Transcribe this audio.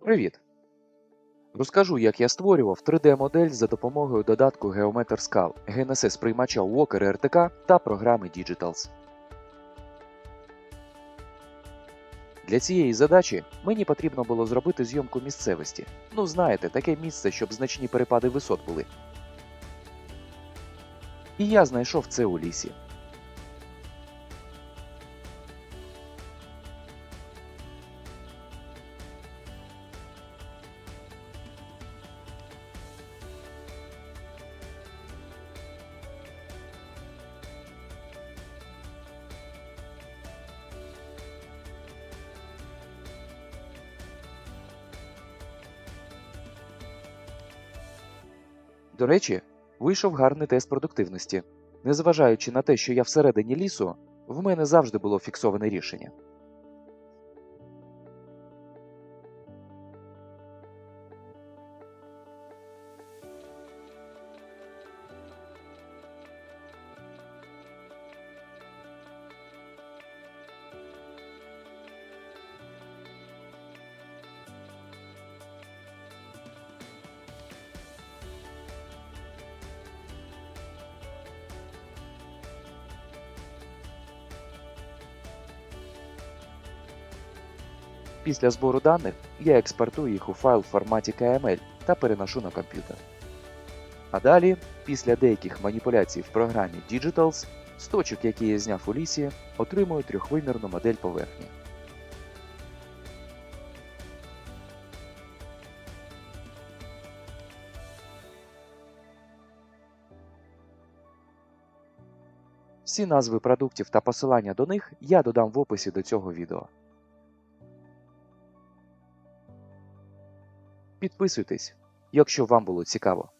Привіт! Розкажу, як я створював 3D-модель за допомогою додатку Geometr Scal, GNSS приймача Walker RTK та програми Digitals. Для цієї задачі мені потрібно було зробити зйомку місцевості. Ну, знаєте, таке місце, щоб значні перепади висот були. І я знайшов це у лісі. До речі, вийшов гарний тест продуктивності. Незважаючи на те, що я всередині лісу, в мене завжди було фіксоване рішення. Після збору даних я експортую їх у файл в форматі KML та переношу на комп'ютер. А далі, після деяких маніпуляцій в програмі Digitals, з точок, які я зняв у лісі, отримую трьохвимірну модель поверхні. Всі назви продуктів та посилання до них я додам в описі до цього відео. Підписуйтесь, якщо вам було цікаво.